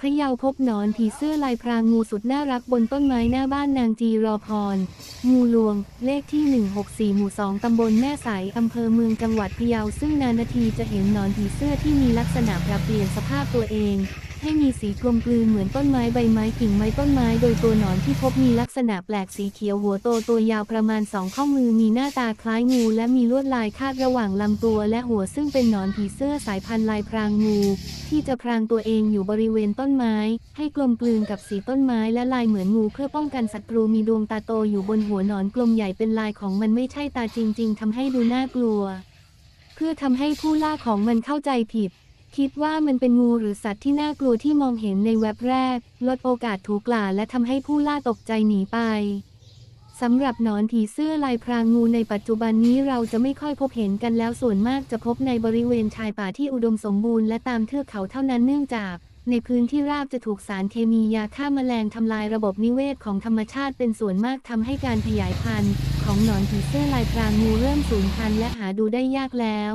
พะเยาพบนอนผีเสื้อลายพรางงูสุดน่ารักบนต้นไม้หน้าบ้านนางจีรอพร งูลวง เลขที่ 164 หมู่ 2 ตำบลแม่สาย อำเภอเมืองจังหวัดพะเยาซึ่งนานนาทีจะเห็นนอนผีเสื้อที่มีลักษณะปรับเปลี่ยนสภาพตัวเอง ให้มีสีกลมกลืนเหมือนต้นไม้ใบไม้กิ่งไม้ต้นไม้ โดยตัวหนอนที่พบมีลักษณะแปลกสีเขียวหัวโตตัวยาวประมาณสองข้อมือมีหน้าตาคล้ายงูและมีลวดลายคาดระหว่างลำตัวและหัวซึ่งเป็นหนอนผีเสื้อสายพันธุ์ลายพรางงูที่จะพรางตัวเองอยู่บริเวณต้นไม้ ให้กลมกลืนกับสีต้นไม้และลายเหมือนงูเพื่อป้องกันศัตรูมีดวงตาโตอยู่บนหัวหนอนกลมใหญ่เป็นลายของมันไม่ใช่ตาจริง ๆทำให้ดูน่ากลัว เพื่อทำให้ผู้ล่าของมันเข้าใจผิด คิดว่ามันเป็นงูหรือสัตว์ที่น่ากลัวที่มองเห็นในเว็บแรก ลดโอกาสถูกกล่าและทำให้ผู้ล่าตกใจหนีไปสำหรับหนอนผีเสื้อลายพรางงูในปัจจุบันนี้เราจะไม่ค่อยพบเห็นกันแล้วส่วนมากจะพบในบริเวณชายป่าที่อุดมสมบูรณ์และตามเทือกเขาเท่านั้นเนื่องจาก ในพื้นที่ราบจะถูกสารเคมียาฆ่าแมลงทำลายระบบนิเวศของธรรมชาติเป็นส่วนมากทำให้การขยายพันธุ์ ของหนอนผีเสื้อลายพรางงูเริ่มสูญพันธุ์และหาดูได้ยากแล้ว